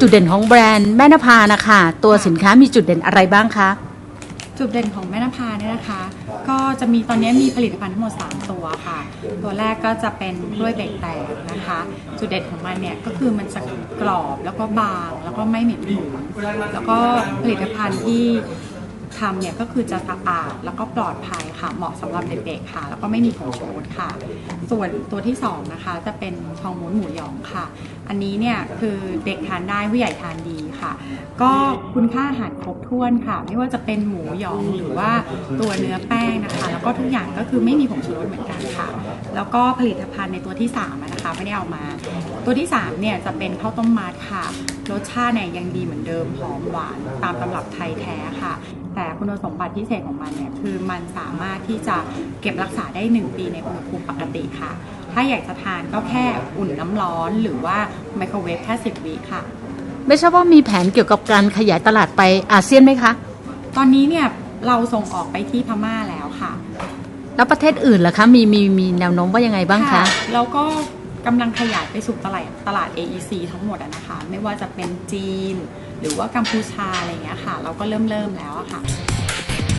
จุดเด่นของแบรนด์แม่นภานะคะ ตัวสินค้ามีจุดเด่นอะไรบ้างคะจุดเด่นของแม่นภาเนี่ยนะคะ ก็จะมีตอนนี้มีผลิตภัณฑ์ทั้งหมด 3 ตัวค่ะ ตัวแรกก็จะเป็นกล้วยเบรกแตกนะคะ จุดเด่นของมันเนี่ยก็คือมันจะกรอบแล้วก็บางแล้วก็ไม่เหม็นหนูแล้วก็ผลิตภัณฑ์ที่ ทำเนี่ยก็คือจะสะอาดแล้วก็ปลอดภัยค่ะ เหมาะสำหรับเด็กๆค่ะ แล้วก็ไม่มีผงชูรสค่ะ ส่วนตัวที่สองนะคะจะเป็นทองม้วนหมูหยองค่ะ อันนี้เนี่ยคือเด็กทานได้ผู้ใหญ่ทานดีค่ะ ก็คุณค่าอาหารครบถ้วนค่ะ ไม่ว่าจะเป็นหมูหยองหรือว่าตัวเนื้อแป้งนะคะ แล้วก็ทุกอย่างก็คือไม่มีผงชูรสเหมือนกันค่ะ แล้วก็ผลิตภัณฑ์ในตัวที่3ามนะคะไม่ได้เอามา ตัวที่3เนี่ยจะเป็นข้าวต้มมัดค่ะ รสชาติเนี่ยยังดีเหมือนเดิมหอมหวานตามตำรับไทยแท้ค่ะแต่คุณสมบัติพิเศษของมันเนี่ยคือมันสามารถที่จะเก็บรักษาได้ 1 ปีในอุณหภูมิปกติค่ะ ถ้าอยากจะทานก็แค่อุ่นน้ำร้อนหรือว่าไมโครเวฟแค่ 10วิค่ะ ไม่ทราบว่ามีแผนเกี่ยวกับการขยายตลาดไปอาเซียนไหมคะ ตอนนี้เนี่ยเราส่งออกไปที่พม่าแล้วค่ะ แล้วประเทศอื่นล่ะคะมีมีมีแนวโน้มว่ายังไงบ้างคะแล้วก็กำลังขยายไปสู่ตลาดตลาด AEC ทั้งหมดอะนะคะ ไม่ว่าจะเป็นจีน หรือว่ากัมพูชาอะไรเงี้ยค่ะ เราก็เริ่มเริ่มแล้วอะค่ะ